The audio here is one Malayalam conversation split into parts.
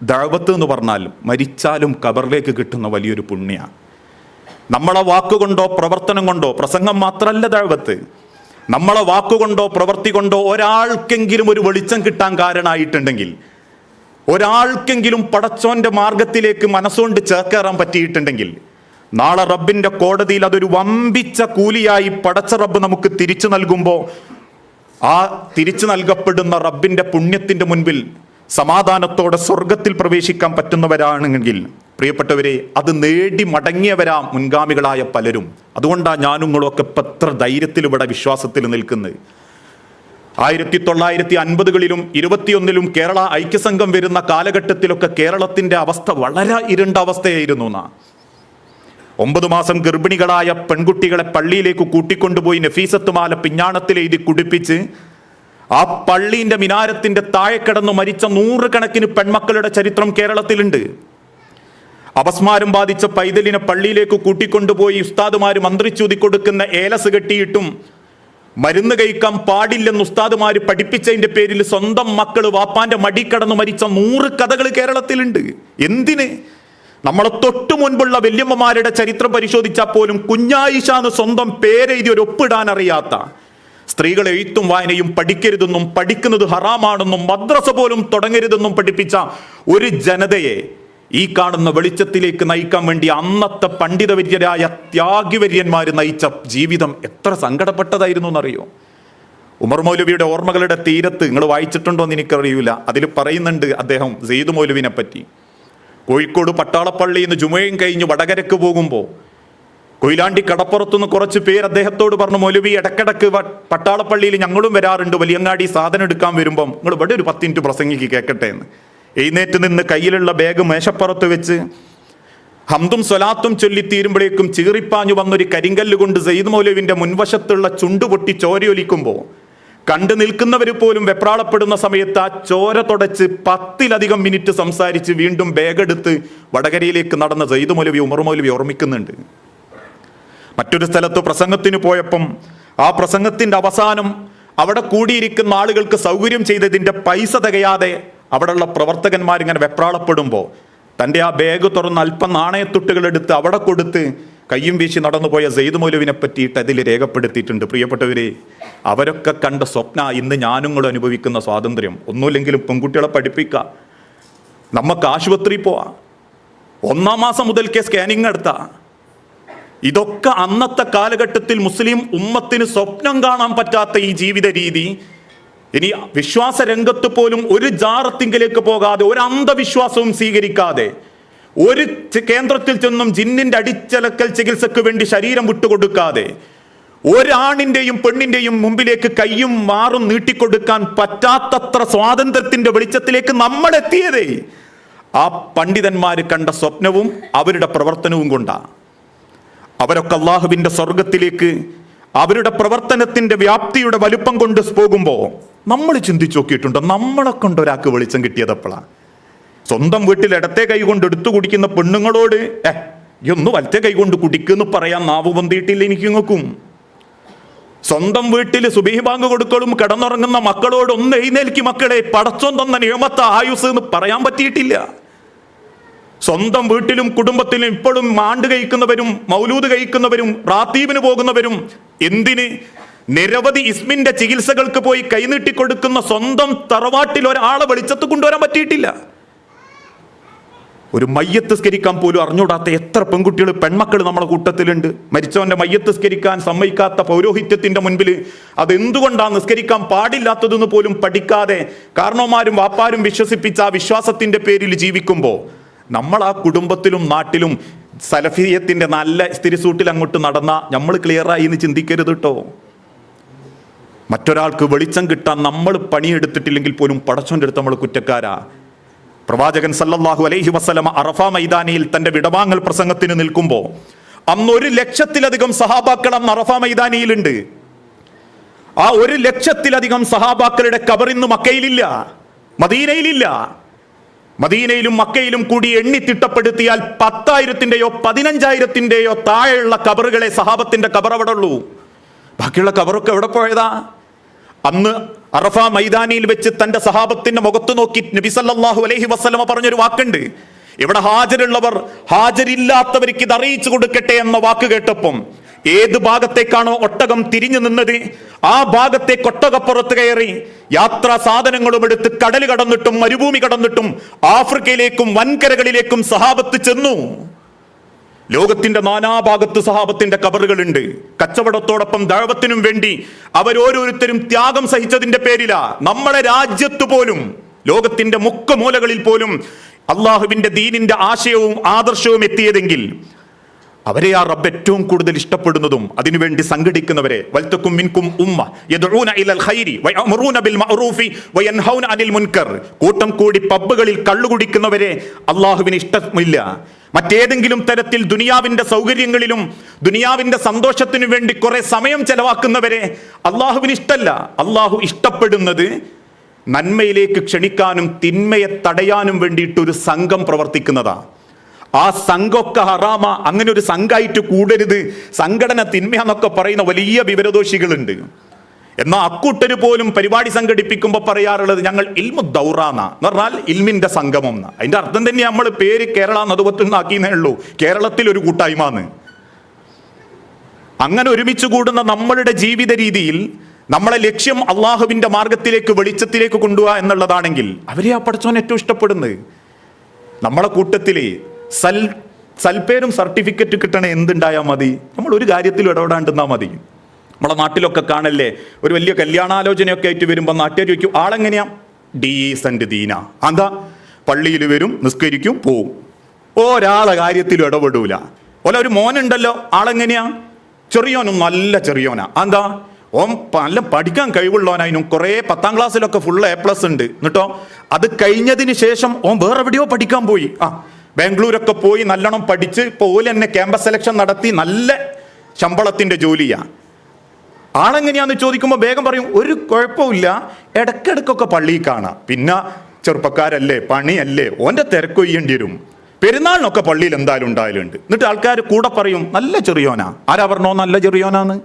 ദഴവത്ത് എന്ന് പറഞ്ഞാൽ മരിച്ചാലും കബറിലേക്ക് കിട്ടുന്ന വലിയൊരു പുണ്യമാണ് നമ്മളെ വാക്കുകൊണ്ടോ പ്രവർത്തനം കൊണ്ടോ പ്രസംഗം മാത്രമല്ല ദഴവത്ത്. നമ്മളെ വാക്കുകൊണ്ടോ പ്രവൃത്തി കൊണ്ടോ ഒരാൾക്കെങ്കിലും ഒരു വെളിച്ചം കിട്ടാൻ കാരണമായിട്ടുണ്ടെങ്കിൽ ഒരാൾക്കെങ്കിലും പടച്ചോന്റെ മാർഗത്തിലേക്ക് മനസ്സുകൊണ്ട് ചേക്കേറാൻ പറ്റിയിട്ടുണ്ടെങ്കിൽ നാളെ റബ്ബിന്റെ കോടതിയിൽ അതൊരു വമ്പിച്ച കൂലിയായി പടച്ച റബ്ബ് നമുക്ക് തിരിച്ചു നൽകുമ്പോൾ ആ തിരിച്ചു നൽകപ്പെടുന്ന റബ്ബിന്റെ പുണ്യത്തിന്റെ മുൻപിൽ സമാധാനത്തോടെ സ്വർഗത്തിൽ പ്രവേശിക്കാൻ പറ്റുന്നവരാണെങ്കിൽ പ്രിയപ്പെട്ടവരെ അത് നേടി മടങ്ങിയവരാ മുൻഗാമികളായ പലരും. അതുകൊണ്ടാണ് ഞാനുങ്ങളൊക്കെ നിങ്ങളൊക്കെ ഇപ്പം എത്ര ധൈര്യത്തിൽ ഇവിടെ വിശ്വാസത്തിൽ നിൽക്കുന്നത്. ആയിരത്തി തൊള്ളായിരത്തി അൻപതുകളിലും ഇരുപത്തിയൊന്നിലും കേരള ഐക്യസംഘം വരുന്ന കാലഘട്ടത്തിലൊക്കെ കേരളത്തിന്റെ അവസ്ഥ വളരെ ഇരുണ്ട അവസ്ഥയായിരുന്നു എന്നാ ഒമ്പത് മാസം ഗർഭിണികളായ പെൺകുട്ടികളെ പള്ളിയിലേക്ക് കൂട്ടിക്കൊണ്ടുപോയി നഫീസത്തുമാല പിഞ്ഞാണത്തിൽ എഴുതി കുടിപ്പിച്ച് ആ പള്ളിന്റെ മിനാരത്തിന്റെ താഴെ കിടന്ന് മരിച്ച നൂറുകണക്കിന് പെൺമക്കളുടെ ചരിത്രം കേരളത്തിലുണ്ട്. അപസ്മാരം ബാധിച്ച പൈതലിനെ പള്ളിയിലേക്ക് കൂട്ടിക്കൊണ്ടുപോയി ഉസ്താദുമാർ മന്ത്രിച്ചൂതി കൊടുക്കുന്ന ഏലസ് കെട്ടിയിട്ടും മരുന്ന് കഴിക്കാൻ പാടില്ലെന്ന് ഉസ്താദുമാർ പഠിപ്പിച്ചതിന്റെ പേരിൽ സ്വന്തം മക്കൾ വാപ്പാന്റെ മടി കടന്ന് മരിച്ച നൂറ് കഥകൾ കേരളത്തിലുണ്ട്. എന്തിന്? നമ്മളെ തൊട്ടു മുൻപുള്ള വല്യമ്മമാരുടെ ചരിത്രം പരിശോധിച്ചാൽ പോലും കുഞ്ഞായിഷ എന്ന് സ്വന്തം പേരെഴുതി ഒരു ഒപ്പിടാൻ അറിയാത്ത സ്ത്രീകൾ എഴുത്തും വായനയും പഠിക്കരുതെന്നും പഠിക്കുന്നത് ഹറാമാണെന്നും മദ്രസ പോലും തുടങ്ങരുതെന്നും പഠിപ്പിച്ച ഒരു ജനതയെ ഈ കാണുന്ന വെളിച്ചത്തിലേക്ക് നയിക്കാൻ വേണ്ടി അന്നത്തെ പണ്ഡിതവര്യരായ ത്യാഗിവര്യന്മാർ നയിച്ച ജീവിതം എത്ര സങ്കടപ്പെട്ടതായിരുന്നു എന്നറിയോ? ഉമർ മൗലവിയുടെ ഓർമ്മകളുടെ തീരത്ത് നിങ്ങൾ വായിച്ചിട്ടുണ്ടോ എന്ന് എനിക്കറിയില്ല. അതിൽ പറയുന്നുണ്ട് അദ്ദേഹം സെയ്ദ് മൗലവിനെ പറ്റി കോഴിക്കോട് പട്ടാളപ്പള്ളിയിൽ നിന്ന് ജുമയും കഴിഞ്ഞ് വടകരക്ക് പോകുമ്പോൾ കൊയിലാണ്ടി കടപ്പുറത്തുനിന്ന് കുറച്ച് പേർ അദ്ദേഹത്തോട് പറഞ്ഞു മൊലുവി ഇടക്കിടക്ക് പട്ടാളപ്പള്ളിയിൽ ഞങ്ങളും വരാറുണ്ട്. വലിയങ്ങാടി സാധനം എടുക്കാൻ വരുമ്പം നിങ്ങൾ ഇവിടെ ഒരു പത്ത് മിനിറ്റ് പ്രസംഗിക്ക് കേൾക്കട്ടെ എന്ന്. എഴുന്നേറ്റ് നിന്ന് കയ്യിലുള്ള ബാഗ് മേശപ്പുറത്ത് വെച്ച് ഹംദും സ്വലാത്തും ചൊല്ലിത്തീരുമ്പോഴേക്കും ചീറിപ്പാഞ്ഞു വന്നൊരു കരിങ്കല്ല് കൊണ്ട് സെയ്ദ് മൗലവിന്റെ മുൻവശത്തുള്ള ചുണ്ടു പൊട്ടി ചോരയൊലിക്കുമ്പോൾ കണ്ടു നിൽക്കുന്നവർ പോലും വെപ്രാളപ്പെടുന്ന സമയത്ത് ആ ചോര തുടച്ച് പത്തിലധികം മിനിറ്റ് സംസാരിച്ച് വീണ്ടും ബാഗെടുത്ത് വടകരയിലേക്ക് നടന്ന സെയ്ദ് മൗലവി ഉമർ മൗലവി ഓർമ്മിക്കുന്നുണ്ട്. മറ്റൊരു സ്ഥലത്ത് പ്രസംഗത്തിന് പോയപ്പം ആ പ്രസംഗത്തിന്റെ അവസാനം അവിടെ കൂടിയിരിക്കുന്ന ആളുകൾക്ക് സൗകര്യം ചെയ്തതിന്റെ പൈസ തികയാതെ അവിടെയുള്ള പ്രവർത്തകന്മാർ ഇങ്ങനെ വെപ്രാളപ്പെടുമ്പോൾ തന്റെ ആ ബാഗ് തുറന്ന് അല്പം നാണയത്തുട്ടുകൾ എടുത്ത് അവിടെ കൊടുത്ത് കയ്യും വീശി നടന്നുപോയ സെയ്ദ് മൗലുവിനെ പറ്റിയിട്ട് അതിൽ രേഖപ്പെടുത്തിയിട്ടുണ്ട്. പ്രിയപ്പെട്ടവരെ അവരൊക്കെ കണ്ട സ്വപ്ന ഇന്ന് ഞാനും കൂടെ അനുഭവിക്കുന്ന സ്വാതന്ത്ര്യം. ഒന്നുമില്ലെങ്കിലും പെൺകുട്ടികളെ പഠിപ്പിക്കുക നമുക്ക് ആശുപത്രി പോവാം. ഒന്നാം മാസം മുതൽക്കേ സ്കാനിങ് എടുത്താ ഇതൊക്കെ അന്നത്തെ കാലഘട്ടത്തിൽ മുസ്ലിം ഉമ്മത്തിന് സ്വപ്നം കാണാൻ പറ്റാത്ത ഈ ജീവിത രീതി. ഇനി വിശ്വാസ രംഗത്ത് പോലും ഒരു ജാറത്തിങ്കിലേക്ക് പോകാതെ ഒരു അന്ധവിശ്വാസവും സ്വീകരിക്കാതെ ഒരു കേന്ദ്രത്തിൽ ചെന്നും ജിന്നിന്റെ അടിച്ചലക്കൽ ചികിത്സക്ക് വേണ്ടി ശരീരം വിട്ടുകൊടുക്കാതെ ഒരാണിന്റെയും പെണ്ണിന്റെയും മുമ്പിലേക്ക് കൈയും മാറും നീട്ടിക്കൊടുക്കാൻ പറ്റാത്തത്ര സ്വാതന്ത്ര്യത്തിന്റെ വെളിച്ചത്തിലേക്ക് നമ്മൾ എത്തിയതേ ആ പണ്ഡിതന്മാർ കണ്ട സ്വപ്നവും അവരുടെ പ്രവർത്തനവും കൊണ്ടാണ് അവരൊക്കെ അള്ളാഹുവിന്റെ സ്വർഗത്തിലേക്ക് അവരുടെ പ്രവർത്തനത്തിന്റെ വ്യാപ്തിയുടെ വലുപ്പം കൊണ്ട് പോകുമ്പോൾ നമ്മൾ ചിന്തിച്ചു നോക്കിയിട്ടുണ്ടോ? നമ്മളെ കൊണ്ട് ഒരാൾക്ക് വെളിച്ചം കിട്ടിയതപ്പോഴാണ് സ്വന്തം വീട്ടിൽ ഇടത്തെ കൈ കൊണ്ട് എടുത്തു കുടിക്കുന്ന പെണ്ണുങ്ങളോട് ഏ ഒന്ന് വലത്തെ കൈ കൊണ്ട് കുടിക്കുന്നു പറയാൻ നാവ് പൊന്തിയിട്ടില്ല എനിക്ക് നോക്കും സ്വന്തം വീട്ടിൽ സുബീഹ് ബാങ്ക് കൊടുക്കലും കിടന്നുറങ്ങുന്ന മക്കളോട് ഒന്ന് എഴുന്നേൽക്കി മക്കളെ പടച്ചോൻ തന്ന നിയമത്ത ആയുസ് എന്ന് പറയാൻ പറ്റിയിട്ടില്ല. സ്വന്തം വീട്ടിലും കുടുംബത്തിലും ഇപ്പോഴും മാണ്ട് കഴിക്കുന്നവരും മൗലൂദ് കഴിക്കുന്നവരും റാത്തീബിന് പോകുന്നവരും എന്തിന്? നിരവധി ഇസ്മിന്റെ ചികിത്സകൾക്ക് പോയി കൈനീട്ടി കൊടുക്കുന്ന സ്വന്തം തറവാട്ടിൽ ഒരാളെ വെളിച്ചത്ത് കൊണ്ടുവരാൻ പറ്റിയിട്ടില്ല. ഒരു മയ്യത്ത് സ്കരിക്കാൻ പോലും അറിഞ്ഞൂടാത്ത എത്ര പെൺകുട്ടികൾ പെൺമക്കൾ നമ്മുടെ കൂട്ടത്തിലുണ്ട്. മരിച്ചവന്റെ മയ്യത്ത് സ്കരിക്കാൻ സമ്മതിക്കാത്ത പൗരോഹിത്യത്തിന്റെ മുൻപിൽ അതെന്തുകൊണ്ടാണ് നിസ്കരിക്കാൻ പാടില്ലാത്തതെന്ന് പോലും പഠിക്കാതെ കാരണവന്മാരും വാപ്പാരും വിശ്വസിപ്പിച്ച ആ വിശ്വാസത്തിന്റെ പേരിൽ ജീവിക്കുമ്പോൾ നമ്മൾ ആ കുടുംബത്തിലും നാട്ടിലും സലഫിയത്തിന്റെ നല്ല സ്ഥിരിസൂട്ടിൽ അങ്ങോട്ട് നടന്ന നമ്മൾ ക്ലിയറായി എന്ന് ചിന്തിക്കരുത് കേട്ടോ മറ്റൊരാൾക്ക് വെളിച്ചം കിട്ടാൻ നമ്മൾ പണിയെടുത്തിട്ടില്ലെങ്കിൽ പോലും പടച്ചോന്റെ അടുത്ത് നമ്മൾ കുറ്റക്കാരാ. പ്രവാചകൻ സല്ലല്ലാഹു അലൈഹി വസല്ലമ അറഫ മൈതാനിയിൽ തന്റെ വിടവാങ്ങൽ പ്രസംഗത്തിന് നിൽക്കുമ്പോൾ അന്ന് ഒരു ലക്ഷത്തിലധികം സഹാബാക്കൾ അന്ന് അറഫ മൈതാനിയിലുണ്ട്. ആ ഒരു ലക്ഷത്തിലധികം സഹാബാക്കളുടെ കബറിന്ന് മക്കയിലില്ല മദീനയിലില്ല. മദീനയിലും മക്കയിലും കൂടി എണ്ണി തിട്ടപ്പെടുത്തിയാൽ പത്തായിരത്തിന്റെയോ പതിനഞ്ചായിരത്തിന്റെയോ താഴെയുള്ള കബറുകളെ സഹാബത്തിന്റെ കബർ അവിടെ ഉള്ളൂ. ബാക്കിയുള്ള കബറൊക്കെ എവിടെ പോയതാ? അന്ന് അറഫ മൈതാനിയിൽ വെച്ച് തന്റെ സഹാബത്തിന്റെ മുഖത്ത് നോക്കി നബി സല്ലാഹു അലൈഹി വസ്ലമ പറഞ്ഞൊരു വാക്കുണ്ട്. ഇവിടെ ഹാജരുള്ളവർ ഹാജരില്ലാത്തവർക്ക് ഇത് അറിയിച്ചു കൊടുക്കട്ടെ എന്ന വാക്ക് കേട്ടപ്പം ഏത് ഭാഗത്തേക്കാണോ ഒട്ടകം തിരിഞ്ഞു നിന്നത് ആ ഭാഗത്തെ കൊട്ടകപ്പുറത്ത് കയറി യാത്രാ സാധനങ്ങളും എടുത്ത് കടൽ കടന്നിട്ടും മരുഭൂമി കടന്നിട്ടും ആഫ്രിക്കയിലേക്കും വൻകരകളിലേക്കും സഹാബത്ത് ചെന്നു. ലോകത്തിന്റെ നാനാഭാഗത്ത് സഹാബത്തിന്റെ കബറുകളുണ്ട്. കച്ചവടത്തോടൊപ്പം ദൈവത്തിനും വേണ്ടി അവരോരോരുത്തരും ത്യാഗം സഹിച്ചതിന്റെ പേരിലാ നമ്മളെ രാജ്യത്ത് പോലും ലോകത്തിന്റെ മുക്കുമൂലകളിൽ പോലും അള്ളാഹുവിന്റെ ദീനിന്റെ ആശയവും ആദർശവും എത്തിയതെങ്കിൽ അവരെ ആ റബ്ബ് ഏറ്റവും കൂടുതൽ ഇഷ്ടപ്പെടുന്നതും അതിനുവേണ്ടി സംഘടിക്കുന്നവരെ മിൻകും ഉമ്മ ഇലൽ ഖൈരി ബിൽ മഅറൂഫി വയൻഹൗന അനിൽ മുൻകർ. കൂട്ടം കൂടി പബ്ബുകളിൽ കള്ളു കുടിക്കുന്നവരെ അള്ളാഹുവിന് ഇഷ്ടമില്ല. മറ്റേതെങ്കിലും തരത്തിൽ ദുനിയാവിന്റെ സൗകര്യങ്ങളിലും ദുനിയാവിന്റെ സന്തോഷത്തിനു വേണ്ടി കുറെ സമയം ചെലവാക്കുന്നവരെ അള്ളാഹുവിന് ഇഷ്ടമല്ല അള്ളാഹു ഇഷ്ടപ്പെടുന്നത് നന്മയിലേക്ക് ക്ഷണിക്കാനും തിന്മയെ തടയാനും വേണ്ടിയിട്ട് ഒരു സംഘം പ്രവർത്തിക്കുന്നതാ. ആ സംഘമൊക്കെ ഹറാമ അങ്ങനെ ഒരു സംഘമായിട്ട് കൂടരുത്. സംഘടന തിന്മയാന്നൊക്കെ പറയുന്ന വലിയ വിവരദോഷികളുണ്ട്. എന്നാൽ അക്കൂട്ടര് പോലും പരിപാടി സംഘടിപ്പിക്കുമ്പോൾ പറയാറുള്ളത് ഞങ്ങൾ ഇൽമു ദൗറാന്ന എന്ന് പറഞ്ഞാൽ ഇൽമിന്റെ സംഗമം എന്ന അതിന്റെ അർത്ഥം തന്നെ നമ്മൾ പേര് കേരള നടുവത്തുനിന്നാക്കിയെന്നേ ഉള്ളൂ. കേരളത്തിൽ ഒരു കൂട്ടായ്മ കൂട്ടായ്മന്ന് അങ്ങനെ ഒരുമിച്ച് കൂടുന്ന നമ്മളുടെ ജീവിത രീതിയിൽ നമ്മളെ ലക്ഷ്യം അള്ളാഹുവിന്റെ മാർഗത്തിലേക്ക് വെളിച്ചത്തിലേക്ക് കൊണ്ടുപോകുക എന്നുള്ളതാണെങ്കിൽ അവരെ ആ പഠിച്ചോൻ ഏറ്റവും ഇഷ്ടപ്പെടുന്നത്. നമ്മളെ കൂട്ടത്തിൽ സൽ സൽപ്പേരും സർട്ടിഫിക്കറ്റ് കിട്ടണ എന്തുണ്ടായാൽ മതി? നമ്മൾ ഒരു കാര്യത്തിൽ ഇടപെടാണ്ടിരുന്നാൽ മതി. നമ്മളെ നാട്ടിലൊക്കെ കാണല്ലേ ഒരു വലിയ കല്യാണാലോചനയൊക്കെ ആയിട്ട് വരുമ്പോൾ നാട്ടുകാർ ചോദിക്കും ആളെങ്ങനെയാ? ഡീസന്റ് ദീന. എന്താ പള്ളിയിൽ വരും നിസ്കരിക്കും പോവും. ഒരാളെ കാര്യത്തിലും ഇടപെടൂല. ഓല ഒരു മോനുണ്ടല്ലോ ആളെങ്ങനെയാ? ചെറിയോനും നല്ല ചെറിയോനാ. എന്താ ഓം നല്ല പഠിക്കാൻ കഴിവുള്ളവനായിരുന്നു കുറേ പത്താം ക്ലാസ്സിലൊക്കെ ഫുൾ എ പ്ലസ് ഉണ്ട്. എന്നിട്ടോ അത് കഴിഞ്ഞതിന് ശേഷം ഓം വേറെ എവിടെയോ പഠിക്കാൻ പോയി. ആ ബാംഗ്ലൂരൊക്കെ പോയി നല്ലോണം പഠിച്ച് ഇപ്പോൾ ഓൽ തന്നെ ക്യാമ്പസ് സെലക്ഷൻ നടത്തി നല്ല ശമ്പളത്തിന്റെ ജോലിയാണ് ആളെങ്ങനെയാന്ന് ചോദിക്കുമ്പോൾ വേഗം പറയും ഒരു കുഴപ്പമില്ല ഇടക്കിടക്കൊക്കെ പള്ളിയിൽ കാണാം. പിന്നെ ചെറുപ്പക്കാരല്ലേ പണിയല്ലേ ഓന്റെ തിരക്ക് കൊയ്യേണ്ടി വരും. പെരുന്നാളിനൊക്കെ പള്ളിയിൽ എന്തായാലും ഉണ്ടായാലുണ്ട്. എന്നിട്ട് ആൾക്കാർ കൂടെ പറയും നല്ല ചെറിയോനാ. ആരാ പറഞ്ഞോ നല്ല ചെറിയോനാന്ന്.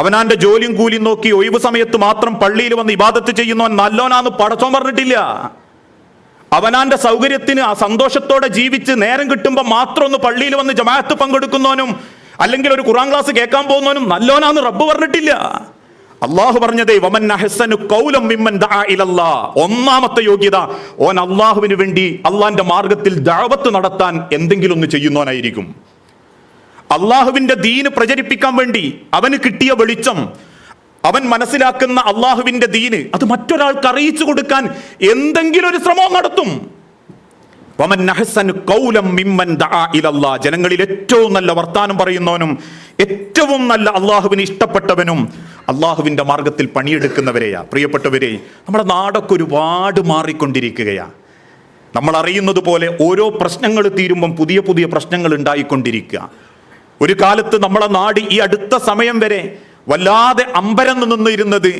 അവനാന്റെ ജോലിയും കൂലിയും നോക്കി ഒഴിവ് സമയത്ത് മാത്രം പള്ളിയിൽ വന്ന് ഇബാദത്ത് ചെയ്യുന്നവൻ നല്ലോനാന്ന് പടച്ചോൻ പറഞ്ഞിട്ടില്ല. അവനാന്റെ സൗകര്യത്തിന് ആ സന്തോഷത്തോടെ ജീവിച്ച് നേരം കിട്ടുമ്പോൾ മാത്രം ഒന്ന് പള്ളിയിൽ വന്ന് ജമാഅത്ത് പങ്കെടുക്കുന്നവനും അല്ലെങ്കിൽ ഒരു ഖുറാൻ ക്ലാസ് കേൾക്കാൻ പോകുന്നവനും നല്ലോനാന്ന് റബ്ബ് പറഞ്ഞിട്ടില്ല. അള്ളാഹു പറഞ്ഞതേ വമൻ അഹസനു കൗലം മിമ്മൻ ഇലല്ലാ. ഒന്നാമത്തെ യോഗ്യത ഓൻ അള്ളാഹുവിന് വേണ്ടി അള്ളാന്റെ മാർഗത്തിൽ ദഅവത്ത് നടത്താൻ എന്തെങ്കിലും ഒന്ന് ചെയ്യുന്നവനായിരിക്കും. അള്ളാഹുവിന്റെ ദീന് പ്രചരിപ്പിക്കാൻ വേണ്ടി അവന് കിട്ടിയ വെളിച്ചം അവൻ മനസ്സിലാക്കുന്ന അള്ളാഹുവിന്റെ ദീന് അത് മറ്റൊരാൾക്ക് അറിയിച്ചു കൊടുക്കാൻ എന്തെങ്കിലും ഒരു ശ്രമം നടത്തും. ജനങ്ങളിൽ ഏറ്റവും നല്ല വർത്താനം പറയുന്നവനും ഏറ്റവും നല്ല അള്ളാഹുവിന് ഇഷ്ടപ്പെട്ടവനും അള്ളാഹുവിന്റെ മാർഗത്തിൽ പണിയെടുക്കുന്നവരെയാ. പ്രിയപ്പെട്ടവരെ നമ്മുടെ നാടൊക്കെ ഒരുപാട് മാറിക്കൊണ്ടിരിക്കുകയാ. നമ്മൾ അറിയുന്നത് പോലെ ഓരോ പ്രശ്നങ്ങൾ തീരുമ്പം പുതിയ പുതിയ പ്രശ്നങ്ങൾ ഉണ്ടായിക്കൊണ്ടിരിക്കുക. ഒരു കാലത്ത് നമ്മളെ നാട് ഈ അടുത്ത സമയം വരെ വല്ലാതെ അമ്പരന്ന് നിന്നിരുന്നത്.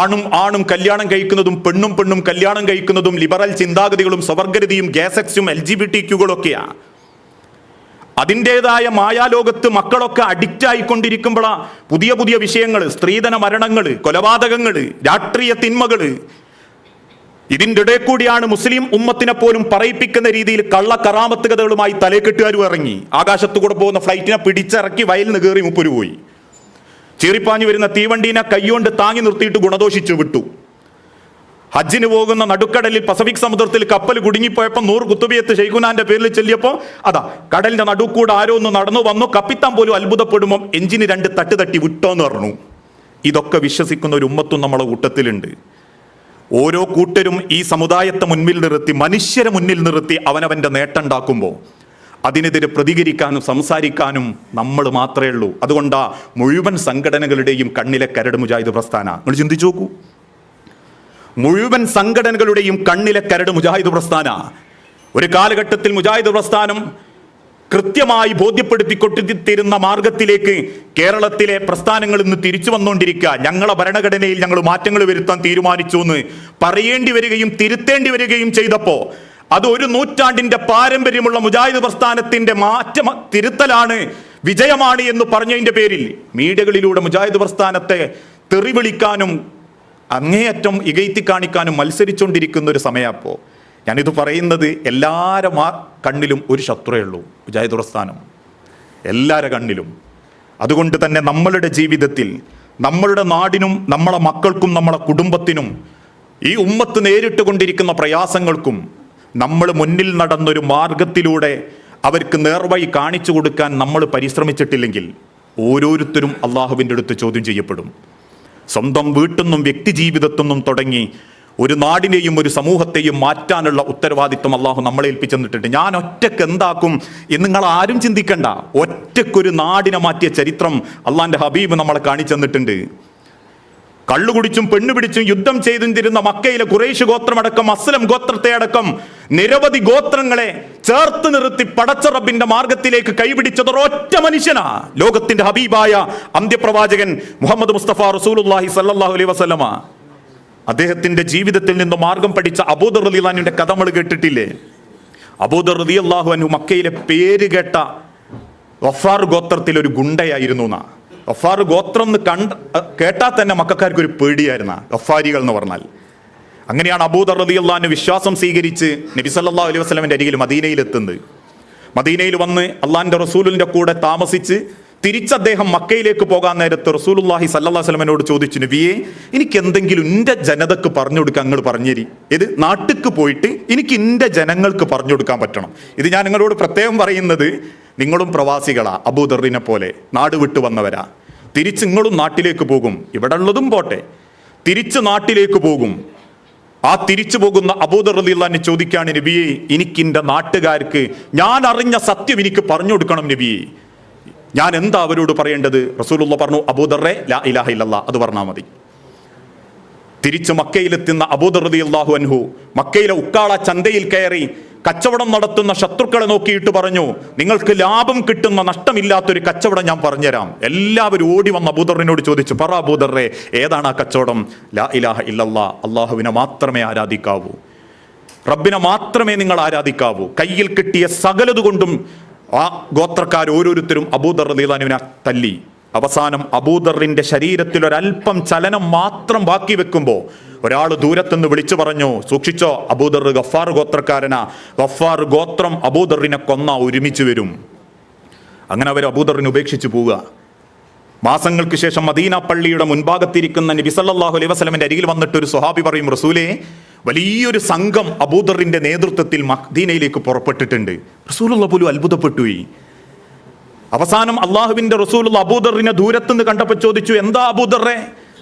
ആണും ആണും കല്യാണം കഴിക്കുന്നതും പെണ്ണും പെണ്ണും കല്യാണം കഴിക്കുന്നതും ലിബറൽ ചിന്താഗതികളും സ്വവർഗരതിയും ഗ്യാസെക്സും എൽ ജി ബി ടി ക്യൂകളൊക്കെയാണ് അതിന്റെതായ മായാലോകത്ത് മക്കളൊക്കെ അഡിക്റ്റ് ആയിക്കൊണ്ടിരിക്കുമ്പോഴാണ് പുതിയ പുതിയ വിഷയങ്ങൾ സ്ത്രീധന മരണങ്ങൾ കൊലപാതകങ്ങൾ രാഷ്ട്രീയ തിന്മകൾ ഇതിന്റെ ഇടയിൽ കൂടിയാണ് മുസ്ലിം ഉമ്മത്തിനെ പോലും പറയിപ്പിക്കുന്ന രീതിയിൽ കള്ള കറാമത്ത് കഥകളുമായി തലേക്കെട്ടുകാരും ഇറങ്ങി. ആകാശത്തു കൂടെ പോകുന്ന ഫ്ലൈറ്റിനെ പിടിച്ചിറക്കി വയലിന് കയറി മുപ്പൊരു പോയി. ചീറിപ്പാഞ്ഞു വരുന്ന തീവണ്ടീനെ കൈകൊണ്ട് താങ്ങി നിർത്തിയിട്ട് ഗുണദോഷിച്ചു വിട്ടു. ഹജ്ജിന് പോകുന്ന നടുക്കടലിൽ പസഫിക് സമുദ്രത്തിൽ കപ്പൽ കുടുങ്ങിപ്പോയപ്പോൾ നൂറ് കുത്തുബിയത്ത് ഷെയ്ഖുനാന്റെ പേരിൽ ചെല്ലിയപ്പോൾ അതാ കടലിന്റെ നടുക്കൂടെ ആരോ ഒന്ന് നടന്നു വന്നു കപ്പിത്താൻ പോലും അത്ഭുതപ്പെടുമ്പോൾ എഞ്ചിന് രണ്ട് തട്ട് തട്ടി വിട്ടോന്ന് പറഞ്ഞു. ഇതൊക്കെ വിശ്വസിക്കുന്ന ഒരു ഉമ്മത്തും നമ്മളെ കൂട്ടത്തിലുണ്ട്. ഓരോ കൂട്ടരും ഈ സമുദായത്തെ മുൻപിൽ നിർത്തി മനുഷ്യരെ മുന്നിൽ നിർത്തി അവനവന്റെ നേട്ടമുണ്ടാക്കുമ്പോൾ അതിനെതിരെ പ്രതികരിക്കാനും സംസാരിക്കാനും നമ്മൾ മാത്രമേ ഉള്ളൂ. അതുകൊണ്ടാ മുഴുവൻ സംഘടനകളുടെയും കണ്ണിലെ കരട് മുജാഹിദ് പ്രസ്ഥാന. നിങ്ങൾ ചിന്തിച്ചു നോക്കൂ. മുഴുവൻ സംഘടനകളുടെയും കണ്ണിലെ കരട് മുജാഹിദ് പ്രസ്ഥാന. ഒരു കാലഘട്ടത്തിൽ മുജാഹിദ് പ്രസ്ഥാനം കൃത്യമായി ബോധ്യപ്പെടുത്തിക്കൊണ്ടിരുന്ന മാർഗത്തിലേക്ക് കേരളത്തിലെ പ്രസ്ഥാനങ്ങൾ ഇന്ന് തിരിച്ചു വന്നുകൊണ്ടിരിക്കുക. ഞങ്ങളെ ഭരണഘടനയിൽ ഞങ്ങൾ മാറ്റങ്ങൾ വരുത്താൻ തീരുമാനിച്ചു എന്ന് പറയേണ്ടി വരികയും തിരുത്തേണ്ടി വരികയും ചെയ്തപ്പോ അത് ഒരു നൂറ്റാണ്ടിന്റെ പാരമ്പര്യമുള്ള മുജാഹിദ് പ്രസ്ഥാനത്തിന്റെ മാറ്റം തിരുത്തലാണ് വിജയമാണ് എന്ന് പറഞ്ഞതിന്റെ പേരിൽ മീഡിയകളിലൂടെ മുജാഹിദ് പ്രസ്ഥാനത്തെ തെറിവിളിക്കാനും അങ്ങേയറ്റം ഇകയ്ത്തി കാണിക്കാനും മത്സരിച്ചുകൊണ്ടിരിക്കുന്ന ഒരു സമയപ്പോൾ ഞാനിത് പറയുന്നത് എല്ലാവരും ആ കണ്ണിലും ഒരു ശത്രുവേ ഉള്ളൂ മുജാഹിദ് പ്രസ്ഥാനം. എല്ലാവരുടെ കണ്ണിലും. അതുകൊണ്ട് തന്നെ നമ്മളുടെ ജീവിതത്തിൽ നമ്മളുടെ നാടിനും നമ്മളെ മക്കൾക്കും നമ്മളെ കുടുംബത്തിനും ഈ ഉമ്മത്ത് നേരിട്ട് കൊണ്ടിരിക്കുന്ന പ്രയാസങ്ങൾക്കും നമ്മൾ മുന്നിൽ നടന്നൊരു മാർഗത്തിലൂടെ അവർക്ക് നേർവഴി കാണിച്ചു കൊടുക്കാൻ നമ്മൾ പരിശ്രമിച്ചിട്ടില്ലെങ്കിൽ ഓരോരുത്തരും അള്ളാഹുവിന്റെ അടുത്ത് ചോദ്യം ചെയ്യപ്പെടും. സ്വന്തം വീട്ടിൽ നിന്നും വ്യക്തി ജീവിതത്തിൽ നിന്നും തുടങ്ങി ഒരു നാടിനെയും ഒരു സമൂഹത്തെയും മാറ്റാനുള്ള ഉത്തരവാദിത്വം അള്ളാഹു നമ്മളെ ഏൽപ്പിച്ചെന്നിട്ടുണ്ട്. ഞാൻ ഒറ്റയ്ക്ക് എന്താക്കും എന്ന് നിങ്ങൾ ആരും ചിന്തിക്കണ്ട. ഒറ്റക്കൊരു നാടിനെ മാറ്റിയ ചരിത്രം അള്ളാഹിന്റെ ഹബീബ് നമ്മളെ കാണിച്ചു തന്നിട്ടുണ്ട് കള്ളുകുടിച്ചും പെണ്ണുപിടിച്ചും യുദ്ധം ചെയ്തിരുന്ന മക്കയിലെ കുറേശ് ഗോത്രമടക്കം അസ്ലം ഗോത്രത്തെ അടക്കം നിരവധി ഗോത്രങ്ങളെ ചേർത്ത് നിർത്തി പടച്ച റബ്ബിന്റെ മാർഗത്തിലേക്ക് കൈപിടിച്ചത് ഒറ്റ മനുഷ്യനാ. ലോകത്തിന്റെ ഹബീബായ അന്ത്യപ്രവാചകൻ മുഹമ്മദ് മുസ്തഫ റസൂലുല്ലാഹി സല്ലാഹു അലൈഹി വസല്ലമ. അദ്ദേഹത്തിന്റെ ജീവിതത്തിൽ നിന്ന് മാർഗം പഠിച്ച അബൂദർ റലിഖാനിന്റെ കഥ നമ്മൾ കേട്ടിട്ടില്ലേ? അബൂദർ റലി അള്ളാഹു അനു മക്കയിലെ പേര് കേട്ട വഫാർ ഗോത്രത്തിൽ ഒരു ഗുണ്ടയായിരുന്നു എന്നാ വഫാർ ഗോത്രം എന്ന് കണ്ട് കേട്ടാൽ തന്നെ മക്കാർക്ക് ഒരു പേടിയായിരുന്ന ഒഫാരികൾ എന്ന് പറഞ്ഞാൽ. അങ്ങനെയാണ് അബൂദർ റബി അള്ളഹാന് വിശ്വാസം സ്വീകരിച്ച് നബി സല്ലല്ലാഹു അലൈഹി വസ്ലമിന്റെ അരികിൽ മദീനയിൽ എത്തുന്നത്. മദീനയിൽ വന്ന് അള്ളാഹിന്റെ റസൂലിന്റെ കൂടെ താമസിച്ച് തിരിച്ച് അദ്ദേഹം മക്കയിലേക്ക് പോകാൻ നേരത്ത് റസൂലുല്ലാഹി സല്ലാ സ്വലമനോട് ചോദിച്ചു നബിയെ എനിക്ക് എന്തെങ്കിലും എന്റെ ജനതക്ക് പറഞ്ഞു കൊടുക്കാൻ നിങ്ങൾ പറഞ്ഞേരി. ഇത് നാട്ടിക്ക് പോയിട്ട് എനിക്ക് എന്റെ ജനങ്ങൾക്ക് പറഞ്ഞു കൊടുക്കാൻ പറ്റണം. ഇത് ഞാൻ നിങ്ങളോട് പ്രത്യേകം പറയുന്നത് നിങ്ങളും പ്രവാസികളാ അബൂദറിനെ പോലെ നാട് വിട്ടു വന്നവരാ. തിരിച്ച് നിങ്ങളും നാട്ടിലേക്ക് പോകും. ഇവിടെ ഉള്ളതും പോട്ടെ. തിരിച്ച് നാട്ടിലേക്ക് പോകും. ആ തിരിച്ചു പോകുന്ന അബൂദർ റളിയല്ലാഹു ചോദിക്കാണ് നബിയെ എനിക്ക് എന്റെ നാട്ടുകാർക്ക് ഞാൻ അറിഞ്ഞ സത്യം എനിക്ക് പറഞ്ഞു കൊടുക്കണം നബിയെ. ഞാൻ എന്താ അവരോട് പറയേണ്ടത്? റസൂലുള്ള പറഞ്ഞു അബൂദറെ ലാ ഇലാഹ ഇല്ലല്ലാ അത് പറഞ്ഞാൽ മതി. തിരിച്ച് മക്കയിലെത്തുന്ന അബൂദർ അള്ളാഹു അൻഹു മക്കയിലെ ഉക്കാള ചന്തയിൽ കയറി കച്ചവടം നടത്തുന്ന ശത്രുക്കളെ നോക്കിയിട്ട് പറഞ്ഞു നിങ്ങൾക്ക് ലാഭം കിട്ടുന്ന നഷ്ടമില്ലാത്തൊരു കച്ചവടം ഞാൻ പറഞ്ഞുതരാം. എല്ലാവരും ഓടി വന്ന അബൂദറിനോട് ചോദിച്ചു പറ അബൂദറെ ഏതാണ് ആ കച്ചവടം? ലാ ഇലാഹ ഇല്ലല്ലാ അള്ളാഹുവിനെ മാത്രമേ ആരാധിക്കാവൂ. റബ്ബിനെ മാത്രമേ നിങ്ങൾ ആരാധിക്കാവൂ. കയ്യിൽ കിട്ടിയ സകലതുകൊണ്ടും ആ ഗോത്രക്കാർ ഓരോരുത്തരും അബൂദർ റളിയല്ലാഹുവിനെ തല്ലി. അവസാനം അബൂദറിന്റെ ശരീരത്തിൽ ഒരല്പം ചലനം മാത്രം ബാക്കി വെക്കുമ്പോൾ ഒരാൾ ദൂരത്തുനിന്ന് വിളിച്ചു പറഞ്ഞു സൂക്ഷിച്ചോ അബൂദർ ഗഫാർ ഗോത്രക്കാരനാ. ഗഫാർ ഗോത്രം അബൂദറിനെ കൊന്ന ഒരുമിച്ച് വരും. അങ്ങനെ അവർ അബൂദറിനെ ഉപേക്ഷിച്ചു പോവുക. മാസങ്ങൾക്ക് ശേഷം മദീന പള്ളിയുടെ മുൻഭാഗത്തിരിക്കുന്ന നബി സല്ലല്ലാഹു അലൈഹി വസല്ലമയുടെ അരികിൽ വന്നിട്ട് ഒരു സ്വഹാബി പറയും റസൂലെ വലിയൊരു സംഘം അബൂദറിന്റെ നേതൃത്വത്തിൽ മദീനയിലേക്ക് പുറപ്പെട്ടിട്ടുണ്ട്. റസൂലുള്ള പോലും അത്ഭുതപ്പെട്ടു അവസാനം അള്ളാഹുവിന്റെ റസൂൽ അബൂദറിനെ ദൂരത്തുനിന്ന് കണ്ടപ്പോൾ ചോദിച്ചു എന്താ അബൂദറെ?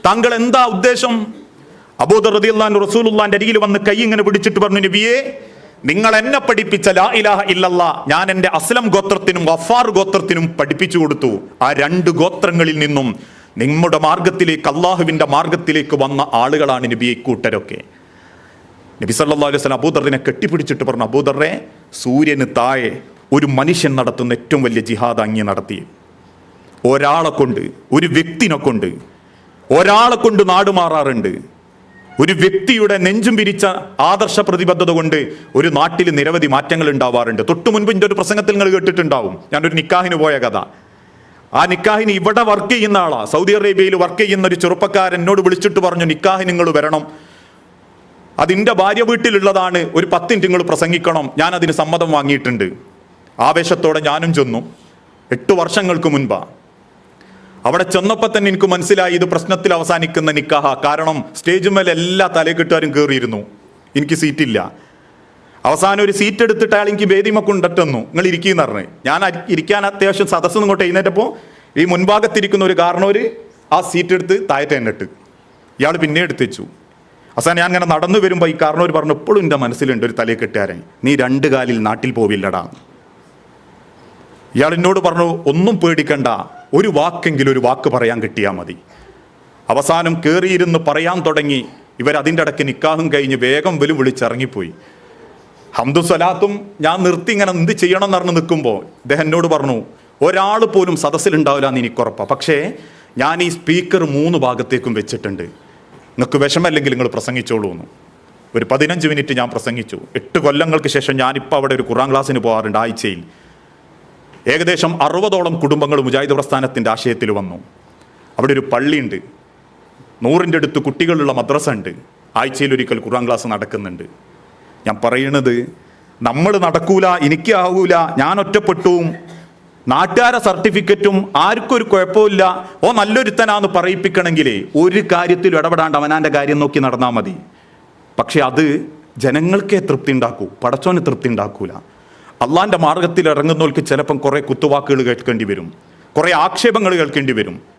താങ്കൾ എന്താ ഉദ്ദേശം? അബൂദർ റദിയുള്ള റസൂലുള്ളാന്റെ അരികിൽ വന്ന് കൈ ഇങ്ങനെ പിടിച്ചിട്ട് പറഞ്ഞു നബിയേ നിങ്ങൾ എന്നെ പഠിപ്പിച്ച ലാ ഇലാഹ ഇല്ലല്ലാ ഞാൻ എന്റെ അസ്ലം ഗോത്രത്തിനും വഫാർ ഗോത്രത്തിനും പഠിപ്പിച്ചു കൊടുത്തു. ആ രണ്ട് ഗോത്രങ്ങളിൽ നിന്നും നിങ്ങളുടെ മാർഗത്തിലേക്ക് അള്ളാഹുവിന്റെ മാർഗത്തിലേക്ക് വന്ന ആളുകളാണ് നബി കൂട്ടരൊക്കെ. നബി സല്ലല്ലാഹു അലൈഹി വസല്ലം അബൂദറിനെ കെട്ടിപ്പിടിച്ചിട്ട് പറഞ്ഞു അബൂദറെ സൂര്യന് താഴെ ഒരു മനുഷ്യൻ നടത്തുന്ന ഏറ്റവും വലിയ ജിഹാദ് അങ്ങി നടത്തി. ഒരാളെ കൊണ്ട് ഒരു വ്യക്തിനെ കൊണ്ട് ഒരാളെ കൊണ്ട് നാട് മാറാറുണ്ട്. ഒരു വ്യക്തിയുടെ നെഞ്ചും പിരിച്ച ആദർശ പ്രതിബദ്ധത കൊണ്ട് ഒരു നാട്ടിൽ നിരവധി മാറ്റങ്ങൾ ഉണ്ടാവാറുണ്ട്. തൊട്ടു മുൻപ് എന്റെ ഒരു പ്രസംഗത്തിൽ നിങ്ങൾ കേട്ടിട്ടുണ്ടാവും. ഞാനൊരു നിക്കാഹിന് പോയ കഥ. ആ നിക്കാഹിന് ഇവിടെ വർക്ക് ചെയ്യുന്ന ആളാ. സൗദി അറേബ്യയിൽ വർക്ക് ചെയ്യുന്ന ഒരു ചെറുപ്പക്കാരൻ എന്നോട് വിളിച്ചിട്ട് പറഞ്ഞു നിക്കാഹി നിങ്ങൾ വരണം. അതിന്റെ ഭാര്യ വീട്ടിലുള്ളതാണ്. ഒരു പത്തിന്റെ നിങ്ങൾ പ്രസംഗിക്കണം. ഞാൻ അതിന് സമ്മതം വാങ്ങിയിട്ടുണ്ട്. ആവേശത്തോടെ ഞാനും ചെന്നു. എട്ട് വർഷങ്ങൾക്ക് മുൻപാ. അവിടെ ചെന്നപ്പോൾ തന്നെ എനിക്ക് മനസ്സിലായി ഇത് പ്രശ്നത്തിൽ അവസാനിക്കുന്ന നിക്കാഹ. കാരണം സ്റ്റേജ് മേലെ എല്ലാ തലക്കെട്ടുകാരും കയറിയിരുന്നു എനിക്ക് സീറ്റില്ല. അവസാനം ഒരു സീറ്റ് എടുത്തിട്ട് അയാൾ എനിക്ക് വേദിമ കൊണ്ടിട്ടെന്നു നിങ്ങൾ ഇരിക്കുന്ന പറഞ്ഞു. ഞാൻ ഇരിക്കാൻ അത്യാവശ്യം സദസ്സ് ഇങ്ങോട്ട് എഴുന്നേറ്റപ്പോൾ ഈ മുൻഭാഗത്തിരിക്കുന്ന ഒരു കാരണവർ ആ സീറ്റ് എടുത്ത് താഴത്തെ എന്നിട്ട് ഇയാൾ പിന്നെ എടുത്ത് വെച്ചു അവസാനം ഞാൻ അങ്ങനെ നടന്നു വരുമ്പോൾ ഈ കാരണവർ പറഞ്ഞു എപ്പോഴും എന്റെ മനസ്സിലുണ്ട് ഒരു തലയെ കെട്ടുകാരൻ നീ രണ്ട് കാലിൽ നാട്ടിൽ പോവില്ലടാ. ഇയാൾ എന്നോട് പറഞ്ഞു ഒന്നും പേടിക്കണ്ട. ഒരു വാക്കെങ്കിലും ഒരു വാക്ക് പറയാൻ കിട്ടിയാൽ മതി. അവസാനം കയറിയിരുന്ന് പറയാൻ തുടങ്ങി. ഇവരതിന്റെ ഇടയ്ക്ക് നിക്കാഹും കഴിഞ്ഞ് വേഗം വലും വിളിച്ചിറങ്ങിപ്പോയി. ഹംദു സ്വലാത്തും ഞാൻ നിർത്തി ഇങ്ങനെ എന്ത് ചെയ്യണം എന്ന് പറഞ്ഞ് നിൽക്കുമ്പോൾ ഇദ്ദേഹം എന്നോട് പറഞ്ഞു ഒരാൾ പോലും സദസ്സിലുണ്ടാവില്ല എന്ന് എനിക്കുറപ്പാണ് പക്ഷേ ഞാൻ ഈ സ്പീക്കർ മൂന്ന് ഭാഗത്തേക്കും വെച്ചിട്ടുണ്ട്. നിങ്ങൾക്ക് വിഷമല്ലെങ്കിൽ നിങ്ങൾ പ്രസംഗിച്ചോളൂ എന്ന്. ഒരു പതിനഞ്ച് മിനിറ്റ് ഞാൻ പ്രസംഗിച്ചു. എട്ട് കൊല്ലങ്ങൾക്ക് ശേഷം ഞാനിപ്പോൾ അവിടെ ഒരു ഖുറാൻ ക്ലാസ്സിന് പോകാറുണ്ട് ആഴ്ചയിൽ. ഏകദേശം അറുപതോളം കുടുംബങ്ങൾ മുജാഹിദ് പ്രസ്ഥാനത്തിന്റെ ആശയത്തിൽ വന്നു. അവിടെ ഒരു പള്ളിയുണ്ട്. നൂറിന്റെ അടുത്ത് കുട്ടികളുള്ള മദ്രസ ഉണ്ട് ആഴ്ചയിൽ ഒരിക്കൽ ഖുർആൻ ക്ലാസ് നടക്കുന്നുണ്ട്. ഞാൻ പറയുന്നത് നമ്മൾ നടക്കൂല എനിക്ക് ആവൂല ഞാൻ ഒറ്റപ്പെട്ടു. നാട്ടുകാരെ സർട്ടിഫിക്കറ്റും ആർക്കും ഒരു കുഴപ്പമില്ല ഓ നല്ലൊരുത്തനാന്ന് പറയിപ്പിക്കണമെങ്കിലേ ഒരു കാര്യത്തിൽ ഇടപെടാണ്ട് അവനാന്റെ കാര്യം നോക്കി നടന്നാൽ മതി. പക്ഷെ അത് ജനങ്ങൾക്കേ തൃപ്തി ഉണ്ടാക്കൂ. പടച്ചോന് തൃപ്തി ഉണ്ടാക്കൂല. അള്ളാന്റെ മാർഗത്തിൽ ഇറങ്ങുന്നവർക്ക് ചിലപ്പം കുറേ കുത്തുവാക്കുകൾ കേൾക്കേണ്ടി വരും. കുറേ ആക്ഷേപങ്ങൾ കേൾക്കേണ്ടി വരും.